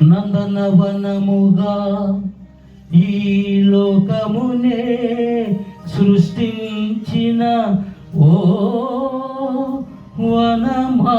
నందనవనముగా ఈ లోకమునే సృష్టించిన ఓ వనమా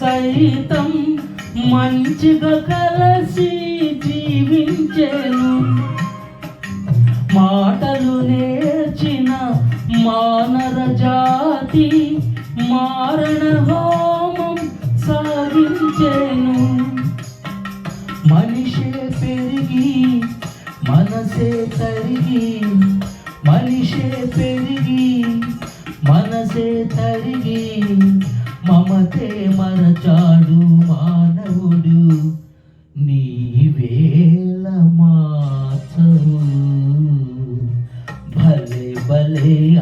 సైతం మంచిగా కలసి జీవించేను. మాటలు నేర్చిన మానర జాతి మారణ హోమం సాగించేను మనిషే పెరిగి మనసే తరిగి మనిషే పెరిగి మనసే తరిగి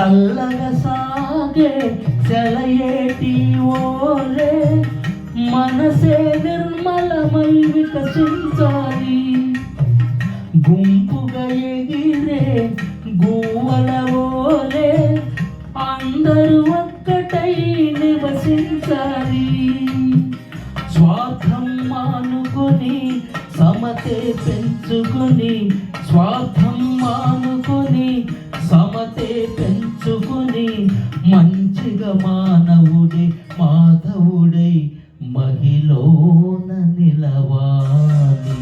చల్లగా సాగే సెలయేటి ఓలే మనసే నిర్మలమై వికసించాలి. గుంపుగా ఎగిరే గువ్వల ఓలే అందరూ ఒక్కటై నివసించాలి. స్వార్థం మానుకొని సమతే పెంచుకొని మహిళన నిలవాలి.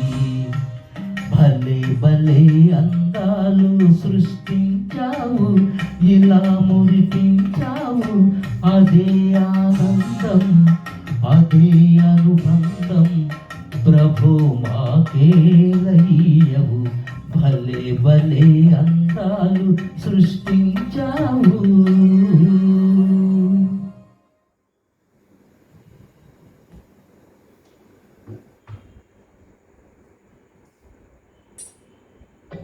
భలే భలే అందాలు సృష్టించావు ఇలా మురిపించావు. అదే ఆనందం అదే అనుబంధం ప్రభు మాకేలయ్యవు భలే భలే అంద